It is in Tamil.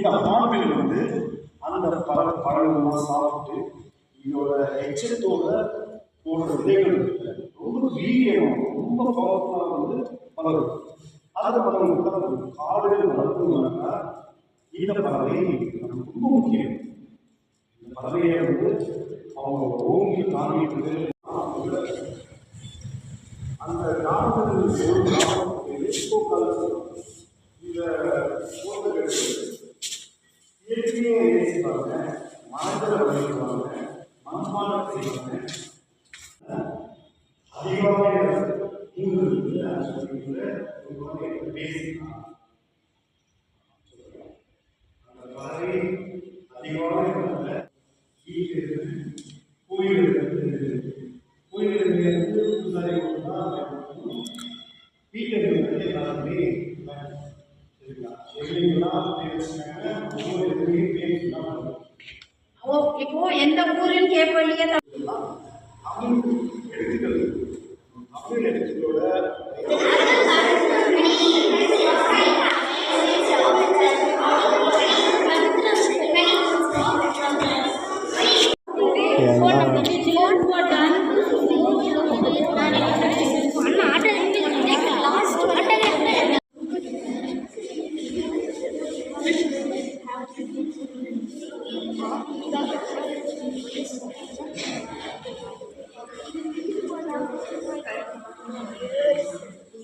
இந்த பாம்பில் வந்து அந்த பறவை பழங்கள்லாம் சாப்பிட்டு இதோட எச்சத்தோட போடுற விதைகள் ரொம்ப வீரியம் ரொம்ப பவர்ஃபுல்லாக வந்து வளரும் அதை வளரும் காடுகள் வளர்க்கணும்னா இந்த பறவை ரொம்ப முக்கியம். இந்த பறவையை வந்து அவங்க ஓங்கி காமிக்கிறது அந்த கிராமத்தில் ஒரு கிராமத்துக்கு இந்த காலத்தில் இந்த போட்டுகள் இயற்கையை நேசிப்பாங்க மனதில் வலிக்குவாங்க மனமான செய்வாங்க அதிகமாக நீங்கள் அந்த மாதிரி அதிகமான வீட்டில் எல்லாருமே சரிங்களா இப்போ எந்த ஊருன்னு கேட்பீங்க தமிழ் எழுத்துக்களோட